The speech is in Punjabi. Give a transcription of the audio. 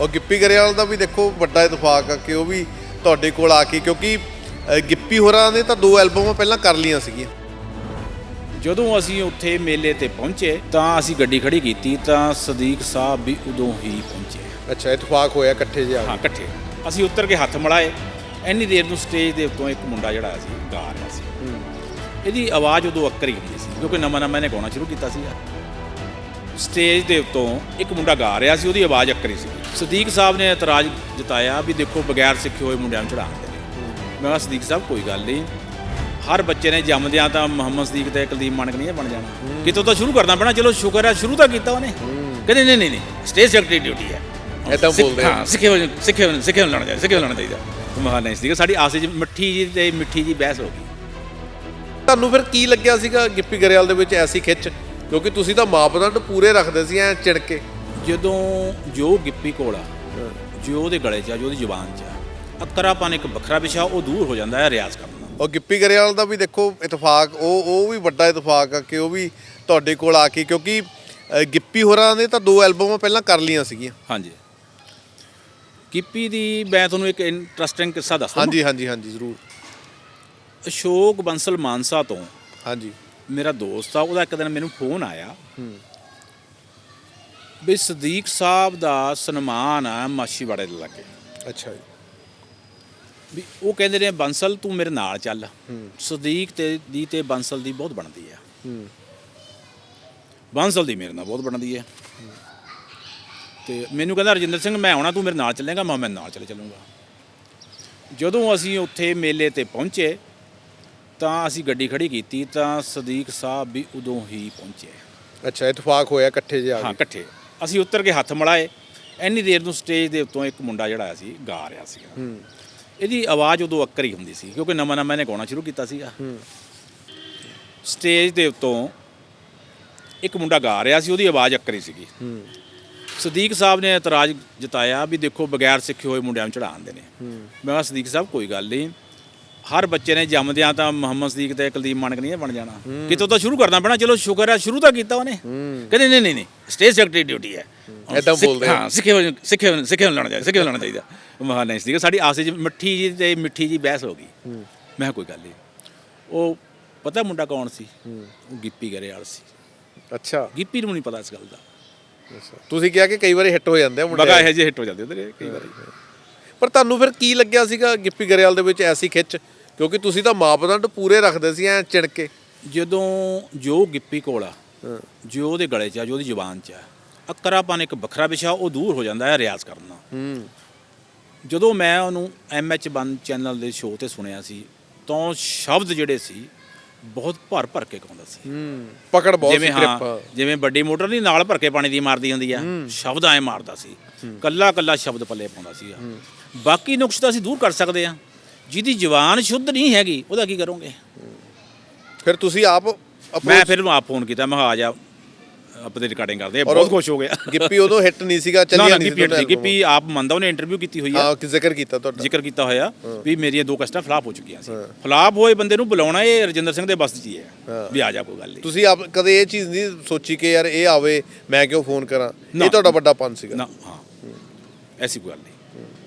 ਔਰ ਗਿੱਪੀ ਗਰੇਵਾਲ ਦਾ ਵੀ ਦੇਖੋ ਵੱਡਾ ਇਤਫਾਕ ਆ ਕਿ ਉਹ ਵੀ ਤੁਹਾਡੇ ਕੋਲ ਆ ਕੇ ਕਿਉਂਕਿ ਗਿੱਪੀ ਹੋਰਾਂ ਨੇ ਤਾਂ ਦੋ ਐਲਬਮਾਂ ਪਹਿਲਾਂ ਕਰ ਲੀਆਂ ਸੀਗੀਆਂ। ਜਦੋਂ ਅਸੀਂ ਉੱਥੇ ਮੇਲੇ ਤੇ ਪਹੁੰਚੇ ਤਾਂ ਅਸੀਂ ਗੱਡੀ ਖੜੀ ਕੀਤੀ ਤਾਂ ਸਦੀਕ ਸਾਹਿਬ ਵੀ ਉਦੋਂ ਹੀ ਪਹੁੰਚੇ। ਅੱਛਾ ਇਤਫਾਕ ਹੋਇਆ ਇਕੱਠੇ ਜਿਹਾ। ਹਾਂ ਇਕੱਠੇ। ਅਸੀਂ ਉੱਤਰ ਕੇ ਹੱਥ ਮਿਲਾਏ ਇੰਨੀ ਦੇਰ ਨੂੰ ਸਟੇਜ ਦੇ ਉੱਤੋਂ ਇੱਕ ਮੁੰਡਾ ਜਿਹੜਾ ਸੀ ਗਾ ਰਿਹਾ ਸੀ। ਇਹਦੀ ਆਵਾਜ਼ ਉਦੋਂ ਅੱਕਰ ਹੀ ਹੁੰਦੀ ਸੀ ਕਿਉਂਕਿ ਨਵਾਂ ਨਵਾਂ ਇਹਨੇ ਗਾਉਣਾ ਸ਼ੁਰੂ ਕੀਤਾ ਸੀਗਾ। ਸਟੇਜ ਦੇ ਉੱਤੋਂ ਇੱਕ ਮੁੰਡਾ ਗਾ ਰਿਹਾ ਸੀ ਉਹਦੀ ਆਵਾਜ਼ ਅੱਕਰੀ ਸੀ ਸਦੀਕ ਸਾਹਿਬ ਨੇ ਇਤਰਾਜ਼ ਜਤਾਇਆ ਵੀ ਦੇਖੋ ਬਗੈਰ ਸਿੱਖੇ ਹੋਏ ਮੁੰਡਿਆਂ ਨੂੰ ਚੜਾਉਂਦੇ ਨੇ। ਮੈਂ ਕਿਹਾ ਸਦੀਕ ਸਾਹਿਬ ਕੋਈ ਗੱਲ ਨਹੀਂ। ਹਰ ਬੱਚੇ ਨੇ ਜੰਮਦਿਆਂ ਤਾਂ ਮੁਹੰਮਦ ਸਦੀਕ ਤੇ ਕੁਲਦੀਪ ਮਾਨਕ ਨਹੀਂ ਬਣ ਜਾਣਾ। ਕਿਤੋਂ ਤਾਂ ਸ਼ੁਰੂ ਕਰਨਾ ਪੈਣਾ ਚਲੋ ਸ਼ੁਕਰ ਹੈ ਸ਼ੁਰੂ ਤਾਂ ਕੀਤਾ ਉਹਨੇ। ਕਹਿੰਦੇ ਨਹੀਂ ਨਹੀਂ ਨਹੀਂ ਸਟੇਜ ਸੈਕਟਰੀ ਡਿਊਟੀ ਹੈ। ਸਿੱਖ- ਬੋਲਦੇ। ਹਾਂ ਸਿੱਖੇ ਹੋਏ ਸਿੱਖੇ ਹੋਏ ਸਿੱਖੇ ਹੋਏ ਲਾਉਣਾ ਚਾਹੀਦਾ ਸਿੱਖੇ ਹੋਏ ਲਾਉਣਾ ਚਾਹੀਦਾ। ਮਹਾਨ ਨਹੀਂ ਸੀ ਸਾਡੀ ਆਸੇ ਚ ਮਿੱਠੀ ਜੀ ਤੇ ਮਿੱਠੀ ਜੀ ਬਹਿਸ ਹੋ ਗਈ। ਤੁਹਾਨੂੰ ਫਿਰ ਕੀ ਲੱਗਿਆ ਸੀਗਾ ਗਿੱਪੀ ਗਰੇਵਾਲ ਦੇ ਵਿੱਚ ਐਸੀ ਖਿੱਚ? ਕਿਉਂਕਿ ਤੁਸੀਂ ਤਾਂ ਮਾਪਦੰਡ ਪੂਰੇ ਰੱਖਦੇ ਸੀ ਐ ਚਿਣ ਕੇ। ਜਦੋਂ ਜੋ ਗਿੱਪੀ ਕੋਲ ਆ ਜੋ ਉਹਦੇ ਗਲੇ 'ਚ ਆ ਜੋ ਉਹਦੀ ਜ਼ੁਬਾਨ 'ਚ ਆ ਅੱਕਰਾਪਨ ਇੱਕ ਵੱਖਰਾ ਵਿਸ਼ਾ ਉਹ ਦੂਰ ਹੋ ਜਾਂਦਾ ਹੈ ਰਿਆਜ਼ ਕਰਨ ਨਾਲ। ਔਰ ਗਿੱਪੀ ਗਰੇਵਾਲ ਦਾ ਵੀ ਦੇਖੋ ਇਤਫਾਕ ਉਹ ਉਹ ਵੀ ਵੱਡਾ ਇਤਫਾਕ ਆ ਕਿ ਉਹ ਵੀ ਤੁਹਾਡੇ ਕੋਲ ਆ ਕੇ ਕਿਉਂਕਿ ਗਿੱਪੀ ਹੋਰਾਂ ਨੇ ਤਾਂ ਦੋ ਐਲਬਮਾਂ ਪਹਿਲਾਂ ਕਰ ਲੀਆਂ ਸੀਗੀਆਂ। ਹਾਂਜੀ। ਗਿੱਪੀ ਦੀ ਮੈਂ ਤੁਹਾਨੂੰ ਇੱਕ ਇੰਟਰਸਟਿੰਗ ਕਿੱਸਾ ਦੱਸਦਾ। ਹਾਂਜੀ ਹਾਂਜੀ ਹਾਂਜੀ ਜ਼ਰੂਰ। ਅਸ਼ੋਕ ਬੰਸਲ ਮਾਨਸਾ ਤੋਂ ਹਾਂਜੀ। ਮੇਰਾ ਦੋਸਤ ਆ ਉਹਦਾ ਇੱਕ ਦਿਨ ਮੈਨੂੰ ਫੋਨ ਆਇਆ। ਵੀ ਸਦੀਕ ਸਾਹਿਬ ਦਾ ਸਨਮਾਨ ਆ ਮਾਛੀਵਾੜੇ ਦੇ ਲਾਗੇ। ਅੱਛਾ ਜੀ। ਵੀ ਉਹ ਕਹਿੰਦੇ ਨੇ ਬੰਸਲ ਤੂੰ ਮੇਰੇ ਨਾਲ ਚੱਲ। ਸਦੀਕ ਤੇ ਦੀ ਤੇ ਬੰਸਲ ਦੀ ਬਹੁਤ ਬਣਦੀ ਆ। ਬੰਸਲ ਦੀ ਮੇਰੇ ਨਾਲ ਬਹੁਤ ਬਣਦੀ ਹੈ। ਤੇ ਮੈਨੂੰ ਕਹਿੰਦਾ ਰਜਿੰਦਰ ਸਿੰਘ ਮੈਂ ਆਉਣਾ ਤੂੰ ਮੇਰੇ ਨਾਲ ਚੱਲੇਗਾ? ਮੈਂ ਮੈਂ ਨਾਲ ਚਲੇ ਚੱਲੂੰਗਾ। ਜਦੋਂ ਅਸੀਂ ਉੱਥੇ ਮੇਲੇ ਤੇ ਪਹੁੰਚੇ ਤਾਂ ਅਸੀਂ ਗੱਡੀ ਖੜੀ ਕੀਤੀ ਤਾਂ ਸਦੀਕ ਸਾਹਿਬ ਵੀ ਉਦੋਂ ਹੀ ਪਹੁੰਚੇ। ਅੱਛਾ ਇਤਫਾਕ ਹੋਇਆ ਇਕੱਠੇ ਜਿਹਾ ਹਾਂ ਇਕੱਠੇ। ਅਸੀਂ ਉੱਤਰ ਕੇ ਹੱਥ ਮਿਲਾਏ ਇੰਨੀ ਦੇਰ ਨੂੰ ਸਟੇਜ ਦੇ ਉੱਤੋਂ ਇੱਕ ਮੁੰਡਾ ਜਿਹੜਾ ਸੀ ਗਾ ਰਿਹਾ ਸੀ ਹੂੰ। ਇਹਦੀ ਆਵਾਜ਼ ਉਦੋਂ ਅੱਕਰ ਹੀ ਹੁੰਦੀ ਸੀ ਕਿਉਂਕਿ ਨਵਾਂ ਨਵਾਂ ਇਹਨੇ ਗਾਉਣਾ ਸ਼ੁਰੂ ਕੀਤਾ ਸੀਗਾ। ਸਟੇਜ ਦੇ ਉੱਤੋਂ ਇੱਕ ਮੁੰਡਾ ਗਾ ਰਿਹਾ ਸੀ ਉਹਦੀ ਆਵਾਜ਼ ਅੱਕਰੀ ਸੀਗੀ। ਹੂੰ। ਸਦੀਕ ਸਾਹਿਬ ਨੇ ਇਤਰਾਜ਼ ਜਤਾਇਆ ਵੀ ਦੇਖੋ ਬਗੈਰ ਸਿੱਖੇ ਹੋਏ ਮੁੰਡਿਆਂ ਨੂੰ ਚੜਾਉਂਦੇ ਨੇ। ਮੈਂ ਕਿਹਾ ਸਦੀਕ ਸਾਹਿਬ ਕੋਈ ਗੱਲ ਨਹੀਂ। ਹਰ ਬੱਚੇ ਨੇ ਜੰਮਦਿਆਂ ਤਾਂ ਮੁਹੰਮਦ ਸਦੀਕ ਤੇ ਕੁਲਦੀਪ ਮਾਨਕ ਨਹੀਂ ਬਣ ਜਾਣਾ। ਕਿਤੋਂ ਤਾਂ ਸ਼ੁਰੂ ਕਰਨਾ ਪੈਣਾ ਚਲੋ ਸ਼ੁਕਰ ਹੈ ਸ਼ੁਰੂ ਤਾਂ ਕੀਤਾ ਉਹਨੇ। ਕਹਿੰਦੇ ਨਹੀਂ ਨਹੀਂ ਨਹੀਂ ਸਟੇਜ ਸੈਕਟਰੀ ਡਿਊਟੀ ਹੈ। ਸਿੱਖ- ਬੋਲਦੇ। ਹਾਂ ਸਿੱਖੇ ਹੋਏ ਸਿੱਖੇ ਹੋਏ ਸਿੱਖੇ ਹੋਏ ਲਾਉਣਾ ਚਾਹੀਦਾ ਸਿੱਖੇ ਲਾਉਣਾ ਚਾਹੀਦਾ ਮਹਾਨ ਨਹੀਂ ਸੀ ਸਾਡੀ ਆਸੇ ਚ ਮਿੱਠੀ ਜੀ ਤੇ ਮਿੱਠੀ ਜੀ ਬਹਿਸ ਹੋ ਗਈ। ਮੈਂ ਕੋਈ ਗੱਲ ਨਹੀਂ। ਉਹ ਪਤਾ ਮੁੰਡਾ ਕੌਣ ਸੀ? ਉਹ ਗਿੱਪੀ ਗਰੇਵਾਲ ਸੀ। ਅੱਛਾ। ਗਿੱਪੀ ਨੂੰ ਨਹੀਂ ਪਤਾ ਇਸ ਗੱਲ ਦਾ। ਤੁਸੀਂ ਕਿਹਾ ਕਿ ਕਈ ਵਾਰੀ ਹਿੱਟ ਹੋ ਜਾਂਦੇ ਆ ਮੁੰਡੇ। ਬਗਾ ਇਹ ਜਿਹੇ ਹਿੱਟ ਹੋ ਜਾਂਦੇ ਉਹਦੇ ਕਈ ਵਾਰੀ। ਪਰ ਤੁਹਾਨੂੰ ਫਿਰ ਕੀ ਲੱਗਿਆ ਸੀਗਾ ਗਿੱਪੀ ਗਰੇਵਾਲ ਦੇ ਵਿੱਚ ਐਸੀ ਖਿੱਚ? ਕਿਉਂਕਿ ਤੁਸੀਂ ਤਾਂ ਮਾਪਦੰਡ ਪੂਰੇ ਰੱਖਦੇ ਸੀ ਐ ਚਿਣ ਕੇ ਜਦੋਂ ਜੋ ਗਿੱਪੀ ਕੋਲ ਆ ਜੋ ਉਹਦੇ ਗਲੇ 'ਚ ਆ ਜੋ ਉਹਦੀ ਜ਼ੁਬਾਨ 'ਚ ਆ ਅੱਕਰਾਪਨ ਇੱਕ ਵੱਖਰਾ ਵਿਸ਼ਾ ਉਹ ਦੂਰ ਹੋ ਜਾਂਦਾ ਹੈ ਰਿਆਜ਼ ਕਰਨ ਨਾਲ। ਹੂੰ। ਜਦੋਂ ਮੈਂ ਉਹਨੂੰ ਐਮਐਚ 1 ਚੈਨਲ ਦੇ ਸ਼ੋਅ ਤੇ ਸੁਣਿਆ ਸੀ ਤਾਂ ਸ਼ਬਦ ਜਿਹੜੇ ਸੀ ਬਹੁਤ ਭਰ ਭਰ ਕੇ ਗਾਉਂਦਾ ਸੀ। ਹੂੰ ਪਕੜ ਬਹੁਤ ਸੀ ਜਿਵੇਂ। ਹਾਂ ਜਿਵੇਂ ਵੱਡੀ ਮੋਟਰ ਨਹੀਂ ਨਾਲ ਭਰ ਕੇ ਪਾਣੀ ਦੀ ਮਾਰਦੀ ਹੁੰਦੀ ਆ। ਸ਼ਬਦ ਐ ਮਾਰਦਾ ਸੀ। ਕੱਲਾ ਕੱਲਾ ਸ਼ਬਦ ਪੱਲੇ ਪਾਉਂਦਾ ਸੀ ਬਾਕੀ ਨੁਕਸ ਤਾਂ ਅਸੀਂ ਦੂਰ ਕਰ ਸਕਦੇ ਆ। ਜਿਹਦੀ ਜ਼ੁਬਾਨ ਸ਼ੁੱਧ ਨਹੀਂ ਹੈਗੀ ਉਹਦਾ ਕੀ ਕਰੋਗੇ? ਫਿਰ ਤੁਸੀਂ ਆਪ approach- ਮੈਂ ਫਿਰ ਉਹਨੂੰ ਆਪ ਫੋਨ ਕੀਤਾ ਮੈਂ ਕਿਹਾ ਆ ਜਾ। ਆਪਣੀ ਰਿਕਾਰਡਿੰਗ ਕਰਦੇ ਆ ਬਹੁਤ ਖੁਸ਼ ਹੋ ਗਿਆ ਗਿੱਪੀ ਉਦੋਂ ਹਿੱਟ ਨਹੀਂ ਸੀਗਾ ਚੱਲਿਆ ਨਹੀਂ ਹਟਦੀ, ਗਿੱਪੀ ਆਪ ਮੰਨਦਾ ਉਹਨੇ ਇੰਟਰਵਿਊ ਕੀਤੀ ਹੋਈ ਆ। ਹਾਂ ਕਿ ਜ਼ਿਕਰ ਕੀਤਾ ਤੁਹਾਡਾ। ਜ਼ਿਕਰ ਕੀਤਾ ਹੋਇਆ ਵੀ ਮੇਰੀਆਂ ਦੋ ਕਸਟਾਂ ਫਲਾਪ ਹੋ ਚੁੱਕੀਆਂ ਸੀ। ਫਲਾਪ ਹੋਏ ਬੰਦੇ ਨੂੰ ਬੁਲਾਉਣਾ ਇਹ ਰਜਿੰਦਰ ਸਿੰਘ ਦੇ ਬਸ 'ਚ ਹੀ ਹੈ ਵੀ ਆ ਜਾ ਕੋਈ ਗੱਲ ਨਹੀਂ। ਤੁਸੀਂ ਆਪ ਕਦੇ ਇਹ ਚੀਜ਼ ਨਹੀਂ ਸੋਚੀ ਕਿ ਯਾਰ ਇਹ ਆਵੇ ਮੈਂ ਕਿਉਂ ਫੋਨ ਕਰਾਂ। ਇਹ ਤੁਹਾਡਾ ਵੱਡਾ ਪੰਨ ਸੀਗਾ। ਨਾ ਹਾਂ। ਐਸੀ ਕੋਈ ਗੱਲ ਨਹੀਂ।